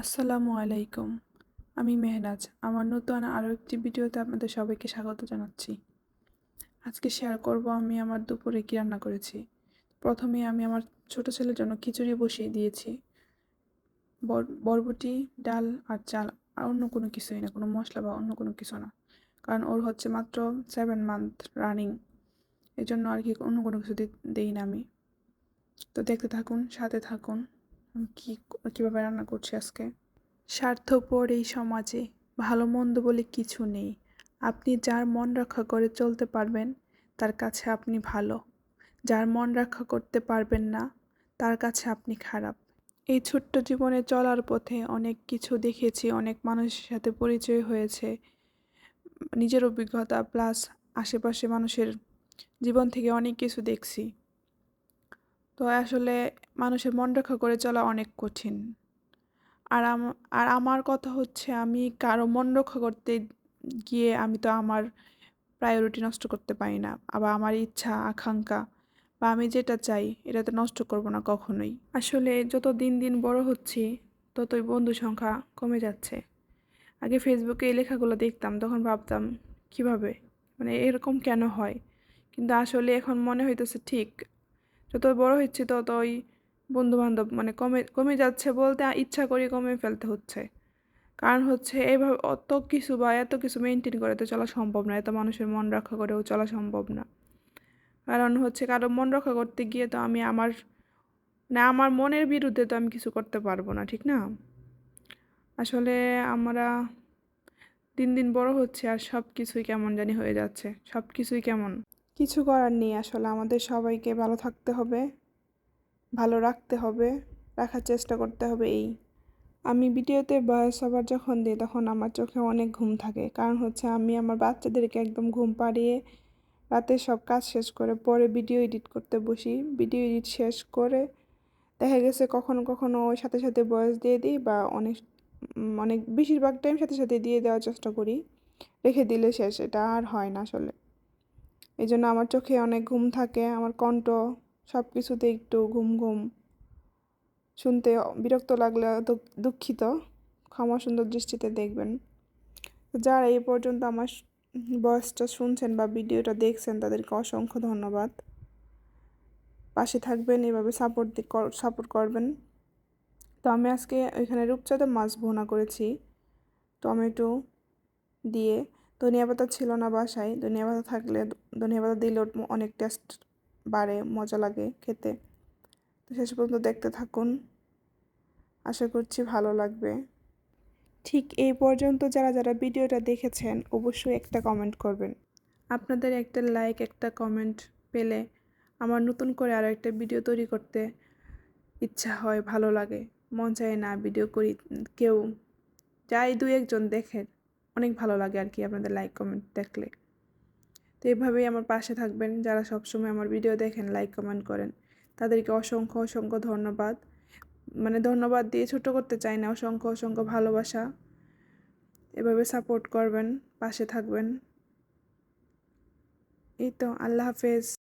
আসসালামু আলাইকুম। আমি মেহনাজ, আমার নতুন আরও একটি ভিডিওতে আপনাদের সবাইকে স্বাগত জানাচ্ছি। আজকে শেয়ার করব আমি আমার দুপুরে কী রান্না করেছি। প্রথমে আমি আমার ছোট ছেলের জন্য খিচুড়ি বসিয়ে দিয়েছি। বর- বরবটি, ডাল আর চাল, আর অন্য কোনো কিছুই না, কোনো মশলা বা অন্য কোনো কিছু না। কারণ ওর হচ্ছে মাত্র সেভেন মান্থ রানিং এই জন্য আর কি অন্য কোনো কিছু দিই না আমি। তো দেখতে থাকুন, সাথে থাকুন। কী কীভাবে রান্না করছি আজকে? স্বার্থপর এই সমাজে ভালো মন্দ বলে কিছু নেই। আপনি যার মন রক্ষা করে চলতে পারবেন, তার কাছে আপনি ভালো। যার মন রক্ষা করতে পারবেন না, তার কাছে আপনি খারাপ। এই ছোট্ট জীবনে চলার পথে অনেক কিছু দেখেছি, অনেক মানুষের সাথে পরিচয় হয়েছে। নিজের অভিজ্ঞতা প্লাস আশেপাশে মানুষের জীবন থেকে অনেক কিছু দেখছি। তো আসলে মানুষের মন রক্ষা করে চলা অনেক কঠিন। আর আর আমার কথা হচ্ছে আমি কারও মন রক্ষা করতে গিয়ে আমি তো আমার প্রায়োরিটি নষ্ট করতে পারি না আবার আমার ইচ্ছা, আকাঙ্ক্ষা বা আমি যেটা চাই এটা তো নষ্ট করব না কখনোই। আসলে যত দিন দিন বড় হচ্ছি ততই বন্ধু সংখ্যা কমে যাচ্ছে। আগে ফেসবুকে এই লেখাগুলো দেখতাম, তখন ভাবতাম কীভাবে? মানে এরকম কেন হয়? কিন্তু আসলে এখন মনে হইতেছে ঠিক যত বড় হচ্ছে ততই বন্ধু বান্ধব মানে কমে কমে যাচ্ছে বলতে ইচ্ছা করি কমে ফেলতে হচ্ছে। কারণ হচ্ছে এইভাবে অত কিছু বা এত কিছু মেনটেন করে তো চলা সম্ভব না, এত মানুষের মন রক্ষা করেও চলা সম্ভব না। কারণ হচ্ছে কারও মন রক্ষা করতে গিয়ে তো আমি আমার, না আমার মনের বিরুদ্ধে তো আমি কিছু করতে পারব না, ঠিক না? আসলে আমরা দিন দিন বড় হচ্ছে আর সব কিছুই কেমন জানি হয়ে যাচ্ছে সব কিছুই কেমন? কিছু করার নেই আসলে, আমাদের সবাইকে ভালো থাকতে হবে, ভালো রাখতে হবে, রাখার চেষ্টা করতে হবে এই। আমি ভিডিওতে ভয়েস সবার যখন দিই তখন আমার চোখে অনেক ঘুম থাকে, কারণ হচ্ছে আমি আমার বাচ্চাদেরকে একদম ঘুম পাড়িয়ে রাতে সব কাজ শেষ করে পরে ভিডিও এডিট করতে বসি। ভিডিও এডিট শেষ করে দেখা গেছে কখনো কখনো ওই সাথে সাথে ভয়েস দিয়ে দিই বা অনেক অনেক, বেশিরভাগ টাইম সাথে সাথে দিয়ে দেওয়ার চেষ্টা করি। রেখে দিলে শেষ, এটা আর হয় না আসলে। এই জন্য আমার চোখে অনেক ঘুম থাকে, আমার কণ্ঠ সব কিছুতে একটু ঘুম ঘুম। শুনতে বিরক্ত লাগলে দুঃখিত, ক্ষমা সুন্দর দৃষ্টিতে দেখবেন। যারা এই পর্যন্ত আমার ভয়েসটা শুনছেন বা ভিডিওটা দেখছেন, তাদেরকে অসংখ্য ধন্যবাদ। পাশে থাকবেন, এভাবে সাপোর্ট সাপোর্ট করবেন। তো আমি আজকে এখানে রূপচাঁদা মাছ ভুনা করেছি। টমেটো দিয়ে ধনিয়া পাতা ছিল না বাসায়। ধনিয়া পাতা থাকলে ধনিয়া পাতা দিলেও অনেক টেস্ট বাড়ে, মজা লাগে খেতে। তো শেষ পর্যন্ত দেখতে থাকুন। আশা করছি ভালো লাগবে। ঠিক এই পর্যন্ত যারা যারা ভিডিওটা দেখেছেন, অবশ্যই একটা কমেন্ট করবেন। আপনাদের একটা লাইক একটা কমেন্ট পেলে আমার নতুন করে আরও একটা ভিডিও তৈরি করতে ইচ্ছা হয়, ভালো লাগে। মন চায় না ভিডিও করি, কেউ, যাই দু একজন দেখেন। অনেক ভালো লাগে আর কি আপনাদের লাইক কমেন্ট দেখলে। তো এভাবেই আমার পাশে থাকবেন। যারা সবসময় আমার ভিডিও দেখেন লাইক কমেন্ট করেন, তাদেরকে অসংখ্য অসংখ্য ধন্যবাদ। মানে ধন্যবাদ দিয়ে ছোট করতে চাই না, অসংখ্য অসংখ্য ভালোবাসা। এভাবে সাপোর্ট করবেন, পাশে থাকবেন। এই তো, আল্লাহ হাফেজ।